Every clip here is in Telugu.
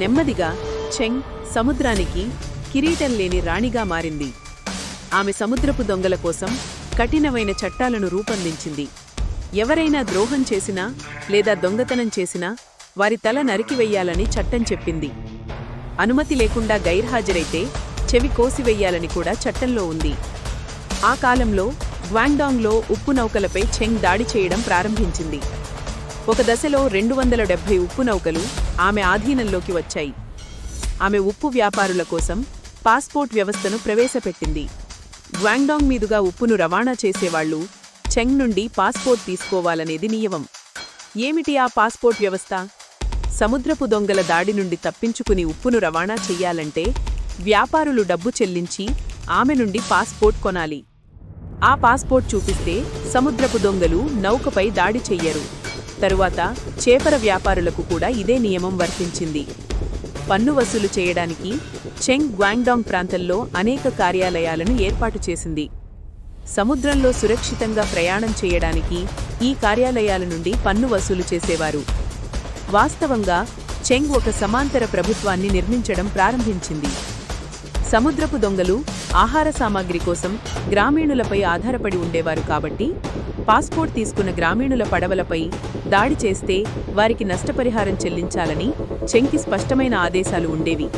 నెమ్మదిగా చెంగ్ సముద్రానికి కిరీటం లేని రాణిగా మారింది. ఆమె సముద్రపు దొంగల కోసం కఠినమైన చట్టాలను రూపొందించింది. ఎవరైనా ద్రోహం చేసినా లేదా దొంగతనం చేసినా వారి తల నరికివెయ్యాలని చట్టం చెప్పింది. అనుమతి లేకుండా గైర్హాజరైతే చెవి కోసివెయ్యాలని కూడా చట్టంలో ఉంది. ఆ కాలంలో గ్వాంగ్డాంగ్లో ఉప్పు నౌకలపై చెంగ్ దాడి చేయడం ప్రారంభించింది. ఒక దశలో రెండు వందల డెబ్బై ఉప్పు నౌకలు ఆమె ఆధీనంలోకి వచ్చాయి. ఆమె ఉప్పు వ్యాపారుల కోసం పాస్పోర్ట్ వ్యవస్థను ప్రవేశపెట్టింది. గ్వాంగ్డాంగ్ మీదుగా ఉప్పును రవాణా చేసేవాళ్ళు చెంగ్ నుండి పాస్పోర్ట్ తీసుకోవాలనేది నియమం. ఏమిటి ఆ పాస్పోర్ట్ వ్యవస్థ? సముద్రపు దొంగల దాడి నుండి తప్పించుకుని ఉప్పును రవాణా చెయ్యాలంటే వ్యాపారులు డబ్బు చెల్లించి ఆమె నుండి పాస్పోర్ట్ కొనాలి. ఆ పాస్పోర్ట్ చూపిస్తే సముద్రపు దొంగలు నౌకపై దాడి చెయ్యరు. తరువాత చేపర వ్యాపారులకు కూడా ఇదే నియమం వర్తించింది. పన్ను వసూలు చేయడానికి చెంగ్ గ్వాంగ్డాంగ్ ప్రాంతంలో అనేక కార్యాలయాలను ఏర్పాటు చేసింది. సముద్రంలో సురక్షితంగా ప్రయాణం చేయడానికి ఈ కార్యాలయాల నుండి పన్ను వసూలు చేసేవారు. వాస్తవంగా చెంగ్ ఒక సమాంతర ప్రభుత్వాన్ని నిర్మించడం ప్రారంభించింది. సముద్రపు దొంగలు ఆహార సామాగ్రి కోసం గ్రామీణులపై ఆధారపడి ఉండేవారు కాబట్టి పాస్పోర్ట్ తీసుకున్న గ్రామీణుల పడవలపై దాడి చేస్తే వారికి నష్టపరిహారం చెల్లించాలని చెంగ్కి స్పష్టమైన ఆదేశాలు ఉండేవి.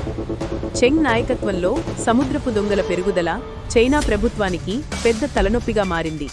చెంగ్ నాయకత్వంలో సముద్రపు దొంగల పెరుగుదల చైనా ప్రభుత్వానికి పెద్ద తలనొప్పిగా మారింది.